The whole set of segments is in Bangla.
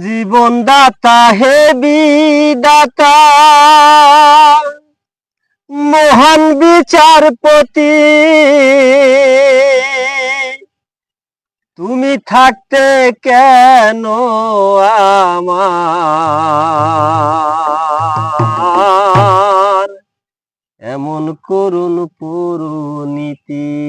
জীবন দাতা হে বিদাতা। মহান বিচারপতি। তুমি থাকতে কেন আমার? এমন করুণ পুরনীতি।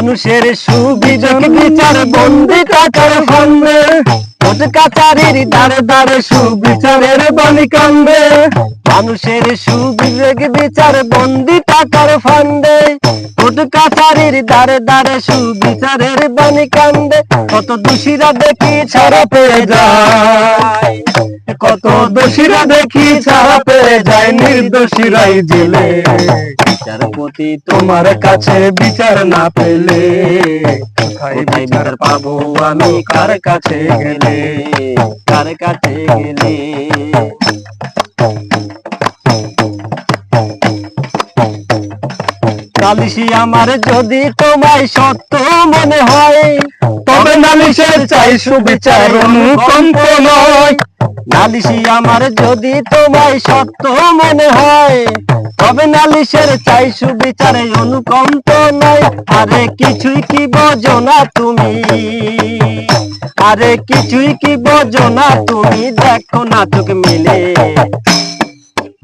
মানুষের সুবিধক বিচার বন্দি কাকার ফান্ডে কোর্ট কাচারির দ্বারে দ্বারে সুবিচারের বাণী কান্দে মানুষের সুবিবেক বিচার বন্দি টাকার ফান্ডে কোর্ট কাছারির দ্বারে দ্বারে সুবিচারের বাণী কান্দে। কত দোষীরা দেখি ছাড়া পেয়ে যায়। কত দোষীরা দেখি ছাড়া পেয়ে যায় নির্দোষীরাই জেলে। বিচারপতি তোমার কাছে বিচার না পেলে বিচার পাবো আমি? কার কাছে গেলে? কার কাছে গেলে? নালিশি আমার যদি তোমায় সত্য মনে হয়, তবে নালিশের চাই সুবিচার অনুকম্প নয়। নালিশি আমার যদি তোমায় সত্য মনে হয়, তবে নালিশের চাই সুবিচারে অনুকম্প নয়। আরে কিছুই কি বোঝো না তুমি? আরে কিছুই কি বোঝো না তুমি? দেখো না চোখ মিলে।